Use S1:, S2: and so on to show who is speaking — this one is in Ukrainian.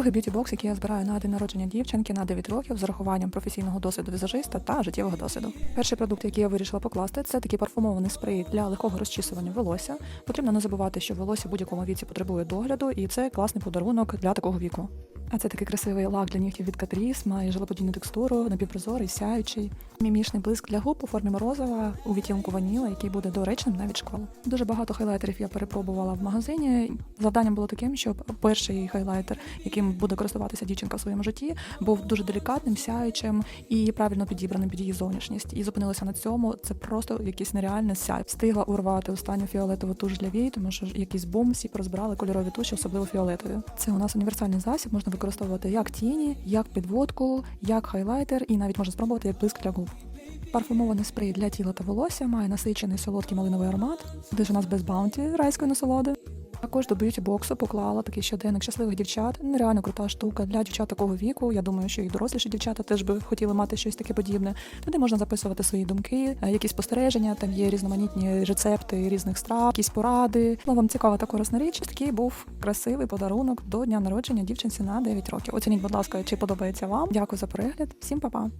S1: Другий б'юті-бокс, який я збираю на день народження дівчинки на 9 років з урахуванням професійного досвіду візажиста та життєвого досвіду. Перший продукт, який я вирішила покласти, це такий парфумований спрей для легкого розчісування волосся. Потрібно не забувати, що волосся в будь-якому віці потребує догляду, і це класний подарунок для такого віку. А це такий красивий лак для нігтів від Catrice, має жилоподібну текстуру, напівпрозорий, сяючий. Мімішний блиск для губ у формі морозива у відтінку ваніла, який буде доречним навіть школу. Дуже багато хайлайтерів я перепробувала в магазині. Завданням було таким, щоб перший хайлайтер, яким буде користуватися дівчинка в своєму житті, був дуже делікатним, сяючим і правильно підібраним під її зовнішність. І зупинилася на цьому. Це просто якийсь нереальне сяй. Встигла урвати останню фіолетову туш для вій, тому що якийсь бум всі порозбирали кольорові туші, особливо фіолетові. Це у нас універсальний засіб, можна використовувати як тіні, як підводку, як хайлайтер, і навіть можна спробувати як блиск для губ. Парфумований спрей для тіла та волосся має насичений солодкий малиновий аромат, де ж у нас без баунті райської насолоди. Також до б'юті боксу поклала такий щоденник щасливих дівчат. Нереально крута штука для дівчат такого віку. Я думаю, що і доросліші дівчата теж би хотіли мати щось таке подібне. Туди можна записувати свої думки, е, якісь спостереження. Там є різноманітні рецепти різних страв, якісь поради. Ну, вам цікава та корисна річ. Такий був красивий подарунок до дня народження дівчинці на 9 років. Оцініть, будь ласка, чи подобається вам. Дякую за перегляд. Всім па-па!